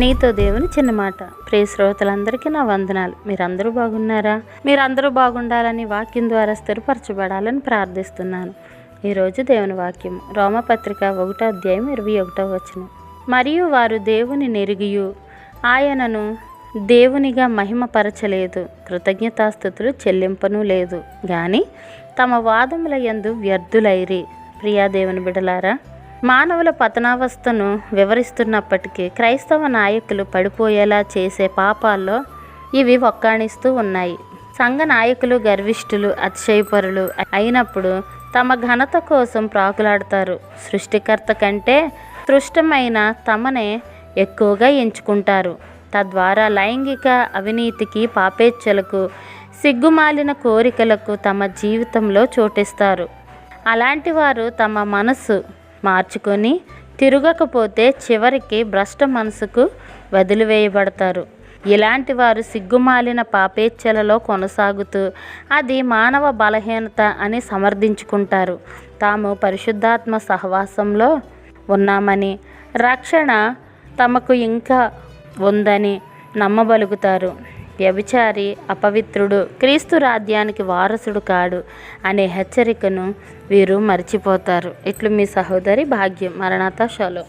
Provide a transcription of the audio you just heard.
నీతో దేవుని చిన్న మాట. ప్రియ శ్రోతలందరికీ నా వందనాలు. మీరందరూ బాగున్నారా? మీరందరూ బాగుండాలని వాక్యం ద్వారా స్థిరపరచబడాలని ప్రార్థిస్తున్నాను. ఈరోజు దేవుని వాక్యం రోమపత్రిక ఒకటో అధ్యాయం ఇరవై ఒకటో వచనం. మరియు వారు దేవుని నెరిగియు. ఆయనను దేవునిగా మహిమపరచలేదు. కృతజ్ఞతాస్థుతులు చెల్లింపను లేదు. కానీ తమ వాదముల యందు వ్యర్థులైరి. ప్రియా దేవుని బిడలారా మానవుల పతనావస్థను వివరిస్తున్నప్పటికీ క్రైస్తవ నాయకులు పడిపోయేలా చేసే పాపాల్లో ఇవి ఒక్కాణిస్తూ ఉన్నాయి. సంఘ నాయకులు గర్విష్ఠులు అతిశయపరులు అయినప్పుడు తమ ఘనత కోసం ప్రాకులాడతారు. సృష్టికర్త కంటే సృష్టమైన తమనే ఎక్కువగా ఎంచుకుంటారు. తద్వారా లైంగిక అవినీతికి పాపేచ్ఛలకు సిగ్గుమాలిన కోరికలకు తమ జీవితంలో చోటిస్తారు. అలాంటి వారు తమ మనసు మార్చుకొని తిరగకపోతే చివరికి భ్రష్ట మనసుకు వదిలివేయబడతారు. ఇలాంటి వారు సిగ్గుమాలిన పాపేచ్ఛలలో కొనసాగుతూ అది మానవ బలహీనత అని సమర్థించుకుంటారు. తాము పరిశుద్ధాత్మ సహవాసంలో ఉన్నామని రక్షణ తమకు ఇంకా ఉందని నమ్మబలుగుతారు. వ్యభిచారి అపవిత్రుడు క్రీస్తు రాజ్యానికి వారసుడు కాడు అనే హెచ్చరికను వీరు మర్చిపోతారు. ఇట్లు మీ సహోదరి భాగ్యం మరణాత షలో.